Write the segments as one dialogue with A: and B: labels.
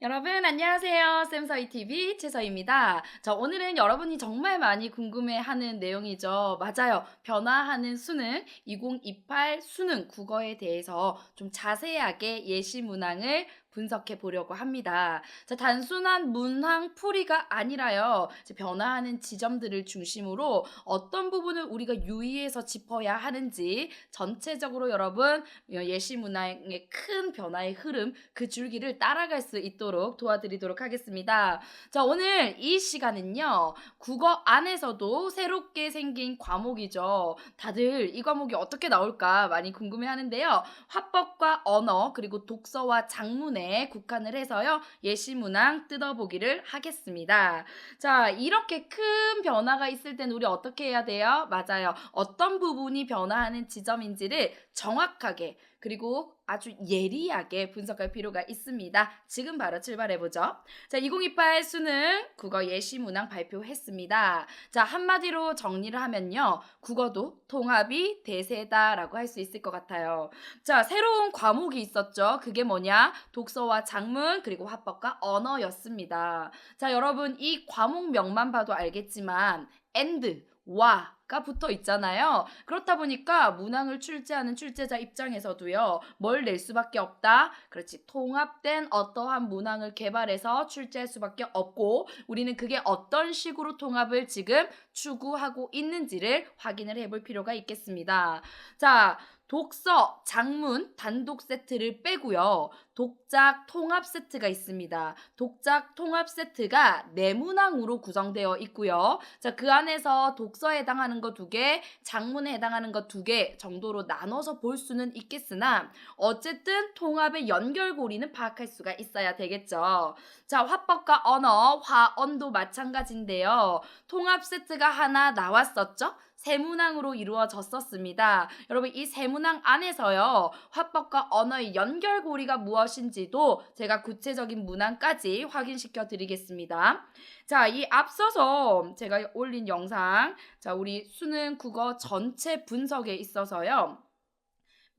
A: 여러분 안녕하세요. 쌤서희 TV 최서희입니다. 자, 오늘은 여러분이 정말 많이 궁금해하는 내용이죠. 맞아요. 변화하는 수능 2028 수능 국어에 대해서 좀 자세하게 예시 문항을 분석해 보려고 합니다. 자, 단순한 문항 풀이가 아니라요. 변화하는 지점들을 중심으로 어떤 부분을 우리가 유의해서 짚어야 하는지 전체적으로 여러분 예시 문항의 큰 변화의 흐름 그 줄기를 따라갈 수 있도록 도와드리도록 하겠습니다. 자, 오늘 이 시간은요. 국어 안에서도 새롭게 생긴 과목이죠. 다들 이 과목이 어떻게 나올까 많이 궁금해 하는데요. 화법과 언어 그리고 독서와 작문 에 국한을 해서요. 예시 문항 뜯어보기를 하겠습니다. 자, 이렇게 큰 변화가 있을 땐 우리 어떻게 해야 돼요? 맞아요. 어떤 부분이 변화하는 지점인지를 정확하게 그리고 아주 예리하게 분석할 필요가 있습니다. 지금 바로 출발해 보죠. 자, 2028 수능 국어 예시 문항 발표했습니다. 자, 한마디로 정리를 하면요. 국어도 통합이 대세다라고 할 수 있을 것 같아요. 자, 새로운 과목이 있었죠. 그게 뭐냐? 독서와 작문 그리고 화법과 언어였습니다. 자, 여러분 이 과목명만 봐도 알겠지만 and 와가 붙어 있잖아요. 그렇다 보니까 문항을 출제하는 출제자 입장에서도요. 뭘 낼 수밖에 없다. 그렇지. 통합된 어떠한 문항을 개발해서 출제할 수밖에 없고 우리는 그게 어떤 식으로 통합을 지금 추구하고 있는지를 확인을 해볼 필요가 있겠습니다. 자, 독서, 장문, 단독 세트를 빼고요. 독작 통합 세트가 있습니다. 독작 통합 세트가 네 문항으로 구성되어 있고요. 자, 그 안에서 독서에 해당하는 거 두 개, 장문에 해당하는 거 두 개 정도로 나눠서 볼 수는 있겠으나 어쨌든 통합의 연결고리는 파악할 수가 있어야 되겠죠. 자, 화법과 언어, 화언도 마찬가지인데요. 통합 세트가 하나 나왔었죠? 세문항으로 이루어졌었습니다. 여러분 이 세문항 안에서요. 화법과 언어의 연결고리가 무엇인지도 제가 구체적인 문항까지 확인시켜 드리겠습니다. 자, 이 앞서서 제가 올린 영상 자, 우리 수능 국어 전체 분석에 있어서요.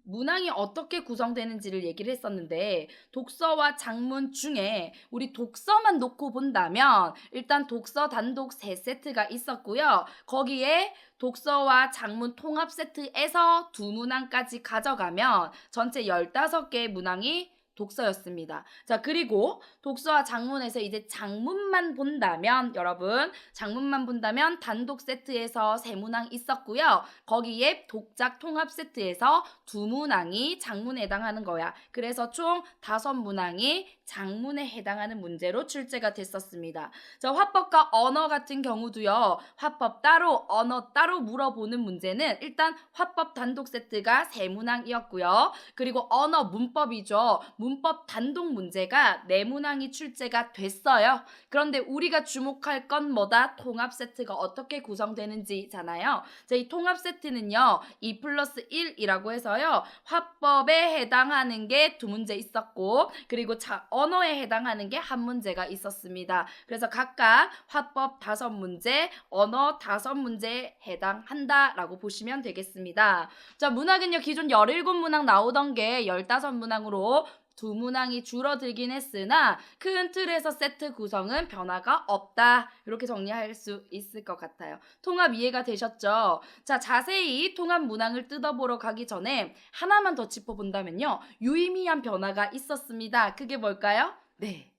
A: 문항이 어떻게 구성되는지를 얘기를 했었는데 독서와 장문 중에 우리 독서만 놓고 본다면 일단 독서 단독 세 세트가 있었고요. 거기에 독서와 장문 통합 세트에서 두 문항까지 가져가면 전체 15개의 문항이 독서였습니다. 자, 그리고 독서와 장문에서 이제 장문만 본다면 여러분, 장문만 본다면 단독 세트에서 세 문항 있었고요. 거기에 독작 통합 세트에서 두 문항이 장문에 해당하는 거야. 그래서 총 다섯 문항이 장문에 해당하는 문제로 출제가 됐었습니다. 자, 화법과 언어 같은 경우도요. 화법 따로, 언어 따로 물어보는 문제는 일단 화법 단독 세트가 세 문항이었고요. 그리고 언어 문법이죠. 문법 단독 문제가 네 문항이 출제가 됐어요. 그런데 우리가 주목할 건 뭐다? 통합 세트가 어떻게 구성되는지잖아요. 자, 이 통합 세트는요. 2 플러스 1이라고 해서요. 화법에 해당하는 게 두 문제 있었고 그리고 자, 언어에 해당하는 게 한 문제가 있었습니다. 그래서 각각 화법 다섯 문제, 언어 다섯 문제에 해당한다라고 보시면 되겠습니다. 자, 문학은요. 기존 17문항 나오던 게 15문항으로 두 문항이 줄어들긴 했으나 큰 틀에서 세트 구성은 변화가 없다. 이렇게 정리할 수 있을 것 같아요. 통합 이해가 되셨죠? 자, 자세히 통합 문항을 뜯어보러 가기 전에 하나만 더 짚어본다면요. 유의미한 변화가 있었습니다. 그게 뭘까요? 네.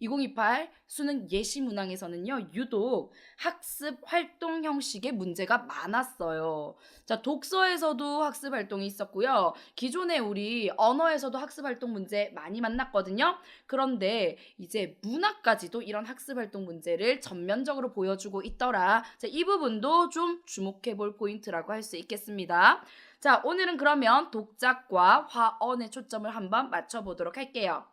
A: 2028 수능 예시 문항에서는요, 유독 학습 활동 형식의 문제가 많았어요. 자, 독서에서도 학습 활동이 있었고요. 기존에 우리 언어에서도 학습 활동 문제 많이 만났거든요. 그런데 이제 문학까지도 이런 학습 활동 문제를 전면적으로 보여주고 있더라. 자, 이 부분도 좀 주목해 볼 포인트라고 할 수 있겠습니다. 자, 오늘은 그러면 독작과 화언에 초점을 한번 맞춰보도록 할게요.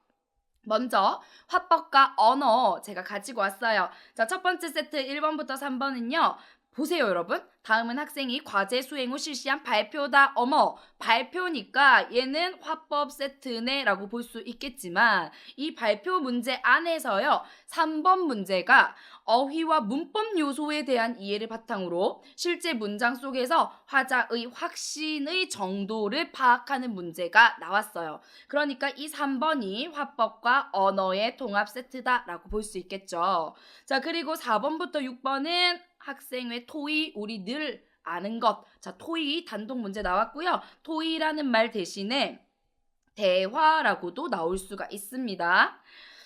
A: 먼저 화법과 언어 제가 가지고 왔어요. 자, 첫 번째 세트 1번부터 3번은요. 보세요, 여러분. 다음은 학생이 과제 수행 후 실시한 발표다. 어머, 발표니까 얘는 화법 세트네 라고 볼 수 있겠지만 이 발표 문제 안에서요. 3번 문제가 어휘와 문법 요소에 대한 이해를 바탕으로 실제 문장 속에서 화자의 확신의 정도를 파악하는 문제가 나왔어요. 그러니까 이 3번이 화법과 언어의 통합 세트다 라고 볼 수 있겠죠. 자, 그리고 4번부터 6번은 학생의 토의 우리 늘 아는 것. 자, 토의 단독 문제 나왔고요. 토의라는 말 대신에 대화라고도 나올 수가 있습니다.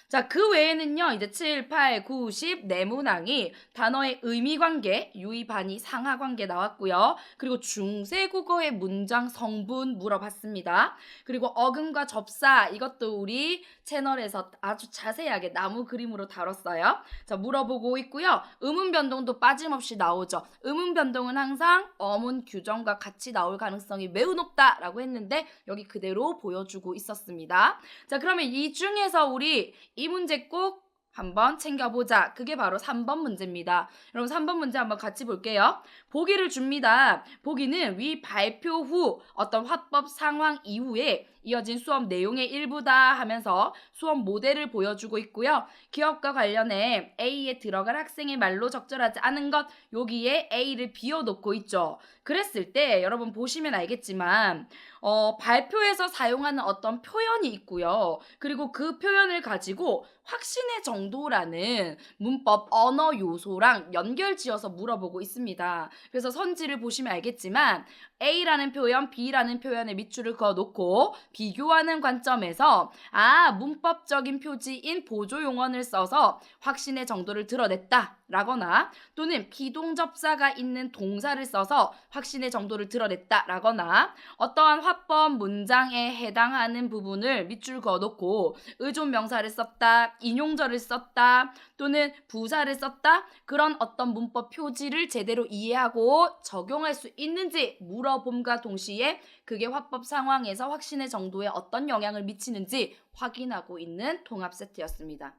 A: 자, 그 외에는요, 이제 7, 8, 9, 10 네모낭이 단어의 의미 관계, 유의, 반의, 상하 관계 나왔고요. 그리고 중세 국어의 문장 성분 물어봤습니다. 그리고 어근과 접사, 이것도 우리 채널에서 아주 자세하게 나무 그림으로 다뤘어요. 자, 물어보고 있고요. 음운 변동도 빠짐없이 나오죠. 음운 변동은 항상 어문 규정과 같이 나올 가능성이 매우 높다라고 했는데 여기 그대로 보여주고 있었습니다. 자, 그러면 이 중에서 우리 이 문제 꼭 한번 챙겨보자. 그게 바로 3번 문제입니다. 여러분 3번 문제 한번 같이 볼게요. 보기를 줍니다. 보기는 위 발표 후 어떤 화법 상황 이후에 이어진 수업 내용의 일부다 하면서 수업 모델을 보여주고 있고요. 기업과 관련해 A에 들어갈 학생의 말로 적절하지 않은 것 여기에 A를 비워놓고 있죠. 그랬을 때 여러분 보시면 알겠지만 어, 발표에서 사용하는 어떤 표현이 있고요. 그리고 그 표현을 가지고 확신의 정도라는 문법 언어 요소랑 연결지어서 물어보고 있습니다. 그래서 선지를 보시면 알겠지만 A라는 표현, B라는 표현에 밑줄을 그어 놓고 비교하는 관점에서 아, 문법적인 표지인 보조 용언을 써서 확신의 정도를 드러냈다. 라거나 또는 비동접사가 있는 동사를 써서 확신의 정도를 드러냈다. 라거나 어떠한 화법 문장에 해당하는 부분을 밑줄 그어 놓고 의존 명사를 썼다. 인용절을 썼다. 또는 부사를 썼다. 그런 어떤 문법 표지를 제대로 이해하고 적용할 수 있는지 물어봄과 동시에 그게 화법 상황에서 확신의 정도에 어떤 영향을 미치는지 확인하고 있는 통합 세트였습니다.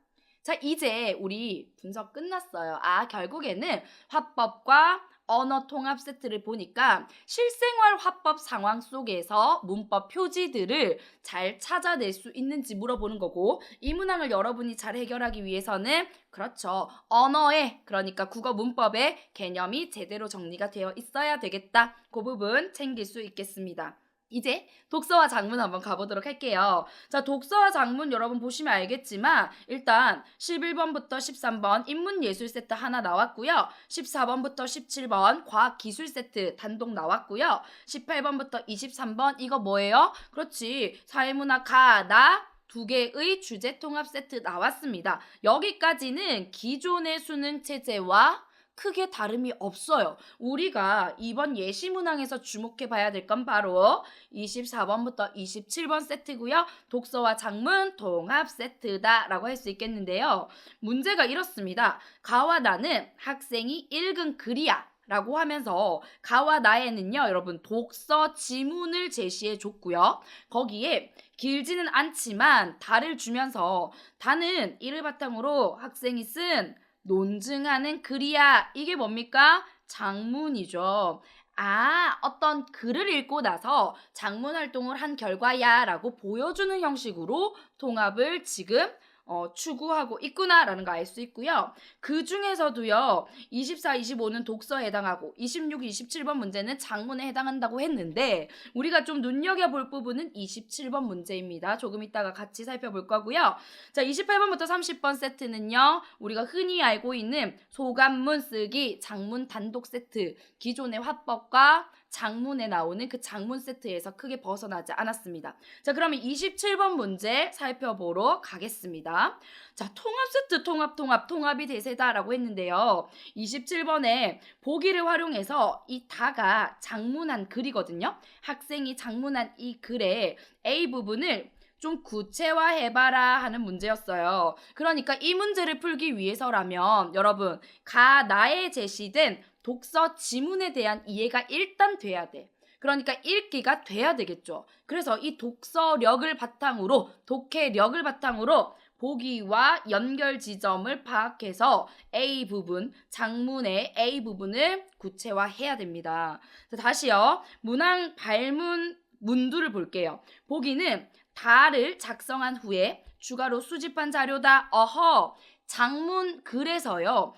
A: 자, 이제 우리 분석 끝났어요. 아, 결국에는 화법과 언어 통합 세트를 보니까 실생활 화법 상황 속에서 문법 표지들을 잘 찾아낼 수 있는지 물어보는 거고 이 문항을 여러분이 잘 해결하기 위해서는 그렇죠. 언어의 그러니까 국어 문법의 개념이 제대로 정리가 되어 있어야 되겠다. 그 부분 챙길 수 있겠습니다. 이제 독서와 장문 한번 가보도록 할게요. 자, 독서와 장문 여러분 보시면 알겠지만 일단 11번부터 13번 인문예술 세트 하나 나왔고요. 14번부터 17번 과학기술 세트 단독 나왔고요. 18번부터 23번 이거 뭐예요? 그렇지. 사회문화 가, 나, 두 개의 주제 통합 세트 나왔습니다. 여기까지는 기존의 수능 체제와 크게 다름이 없어요. 우리가 이번 예시 문항에서 주목해 봐야 될 건 바로 24번부터 27번 세트고요. 독서와 장문 통합 세트다라고 할 수 있겠는데요. 문제가 이렇습니다. 가와 나는 학생이 읽은 글이야. 라고 하면서 가와 나에는요 여러분 독서 지문을 제시해 줬고요 거기에 길지는 않지만 달을 주면서 다는 이를 바탕으로 학생이 쓴 논증하는 글이야. 이게 뭡니까? 장문이죠. 아, 어떤 글을 읽고 나서 장문 활동을 한 결과야 라고 보여주는 형식으로 통합을 지금 어, 추구하고 있구나라는 거 알 수 있고요. 그 중에서도요, 24, 25는 독서에 해당하고 26, 27번 문제는 장문에 해당한다고 했는데 우리가 좀 눈여겨볼 부분은 27번 문제입니다. 조금 이따가 같이 살펴볼 거고요. 자, 28번부터 30번 세트는요, 우리가 흔히 알고 있는 소감문 쓰기, 장문 단독 세트, 기존의 화법과 장문에 나오는 그 장문 세트에서 크게 벗어나지 않았습니다. 자, 그러면 27번 문제 살펴보러 가겠습니다. 자, 통합 세트, 통합, 통합, 통합이 대세다라고 했는데요. 27번에 보기를 활용해서 이 다가 장문한 글이거든요. 학생이 장문한 이 글의 A 부분을 좀 구체화해봐라 하는 문제였어요. 그러니까 이 문제를 풀기 위해서라면 여러분, 가, 나에 제시된 독서 지문에 대한 이해가 일단 돼야 돼. 그러니까 읽기가 돼야 되겠죠. 그래서 이 독서력을 바탕으로, 독해력을 바탕으로 보기와 연결 지점을 파악해서 A 부분, 장문의 A 부분을 구체화해야 됩니다. 자, 다시요. 문항 발문 문두를 볼게요. 보기는 다를 작성한 후에 추가로 수집한 자료다. 어허. 장문 글에서요.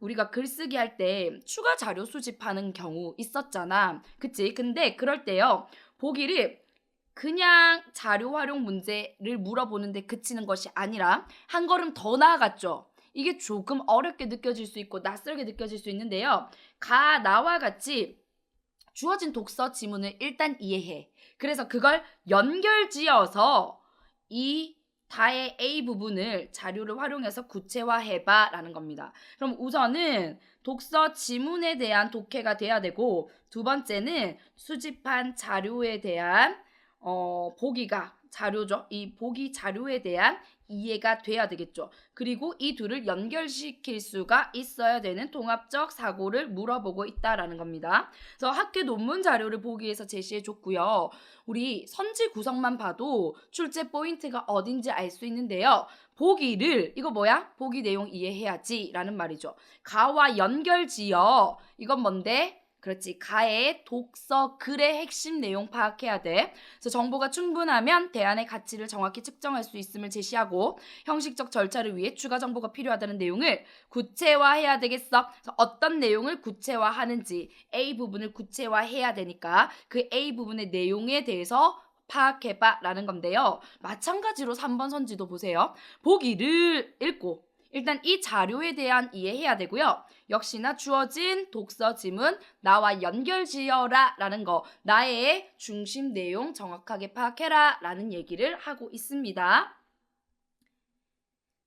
A: 우리가 글쓰기 할 때 추가 자료 수집하는 경우 있었잖아. 그치? 근데 그럴 때요. 보기를 그냥 자료 활용 문제를 물어보는데 그치는 것이 아니라 한 걸음 더 나아갔죠. 이게 조금 어렵게 느껴질 수 있고 낯설게 느껴질 수 있는데요. 가 나와 같이 주어진 독서 지문을 일단 이해해. 그래서 그걸 연결 지어서 이 다의 A 부분을 자료를 활용해서 구체화해봐 라는 겁니다. 그럼 우선은 독서 지문에 대한 독해가 돼야 되고 두 번째는 수집한 자료에 대한 어, 보기가 자료죠. 이 보기 자료에 대한 이해가 돼야 되겠죠. 그리고 이 둘을 연결시킬 수가 있어야 되는 통합적 사고를 물어보고 있다라는 겁니다. 그래서 학회 논문 자료를 보기 위해서 제시해 줬고요. 우리 선지 구성만 봐도 출제 포인트가 어딘지 알 수 있는데요. 보기를 이거 뭐야? 보기 내용 이해해야지라는 말이죠. 가와 연결지어 이건 뭔데? 그렇지. 가의 독서 글의 핵심 내용 파악해야 돼. 그래서 정보가 충분하면 대안의 가치를 정확히 측정할 수 있음을 제시하고 형식적 절차를 위해 추가 정보가 필요하다는 내용을 구체화해야 되겠어. 그래서 어떤 내용을 구체화하는지 A 부분을 구체화해야 되니까 그 A 부분의 내용에 대해서 파악해봐 라는 건데요. 마찬가지로 3번 선지도 보세요. 보기를 읽고 일단 이 자료에 대한 이해해야 되고요. 역시나 주어진 독서 지문 나와 연결 지어라 라는 거 나의 중심 내용 정확하게 파악해라 라는 얘기를 하고 있습니다.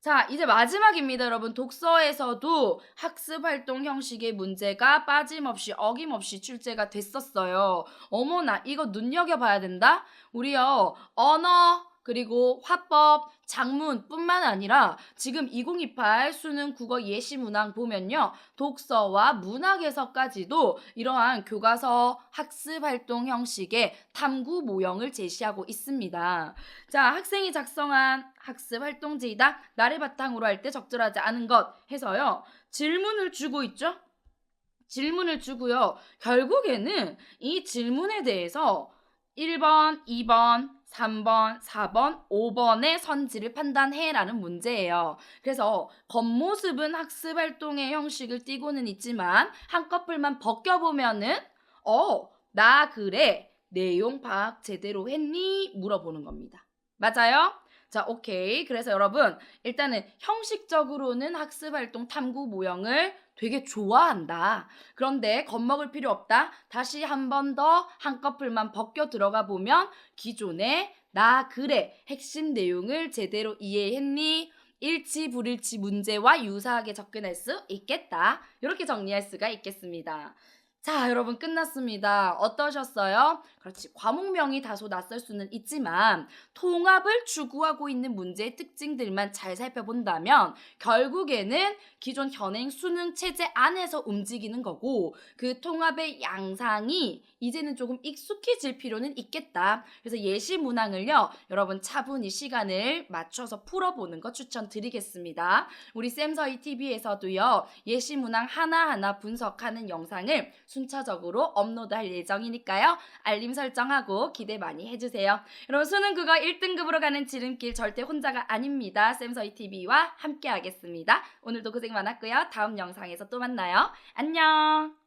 A: 자, 이제 마지막입니다, 여러분. 독서에서도 학습 활동 형식의 문제가 빠짐없이 어김없이 출제가 됐었어요. 어머나, 이거 눈여겨봐야 된다? 우리요, 언어, 그리고 화법, 장문뿐만 아니라 지금 2028 수능 국어 예시 문항 보면요. 독서와 문학 해석까지도 이러한 교과서 학습 활동 형식의 탐구 모형을 제시하고 있습니다. 자, 학생이 작성한 학습 활동지이다. 나를 바탕으로 할 때 적절하지 않은 것 해서요. 질문을 주고 있죠? 질문을 주고요. 결국에는 이 질문에 대해서 1번, 2번, 3번, 4번, 5번의 선지를 판단해라는 문제예요. 그래서 겉모습은 학습 활동의 형식을 띠고는 있지만 한꺼풀만 벗겨 보면은 어, 나 그래. 내용 파악 제대로 했니? 물어보는 겁니다. 맞아요? 자, 오케이. 그래서 여러분, 일단은 형식적으로는 학습 활동 탐구 모형을 되게 좋아한다. 그런데 겁먹을 필요 없다. 다시 한 번 더 한꺼풀만 벗겨 들어가 보면 기존의 나 그래 핵심 내용을 제대로 이해했니? 일치 불일치 문제와 유사하게 접근할 수 있겠다. 이렇게 정리할 수가 있겠습니다. 자, 여러분 끝났습니다. 어떠셨어요? 그렇지. 과목명이 다소 낯설 수는 있지만 통합을 추구하고 있는 문제의 특징들만 잘 살펴본다면 결국에는 기존 현행 수능 체제 안에서 움직이는 거고 그 통합의 양상이 이제는 조금 익숙해질 필요는 있겠다. 그래서 예시 문항을요. 여러분 차분히 시간을 맞춰서 풀어보는 거 추천드리겠습니다. 우리 쌤서희 TV에서도요. 예시 문항 하나하나 분석하는 영상을 순차적으로 업로드할 예정이니까요. 알림 설정하고 기대 많이 해주세요. 여러분 수능 국어 1등급으로 가는 지름길 절대 혼자가 아닙니다. 쌤서희 TV와 함께 하겠습니다. 오늘도 고생 많았고요. 다음 영상에서 또 만나요. 안녕.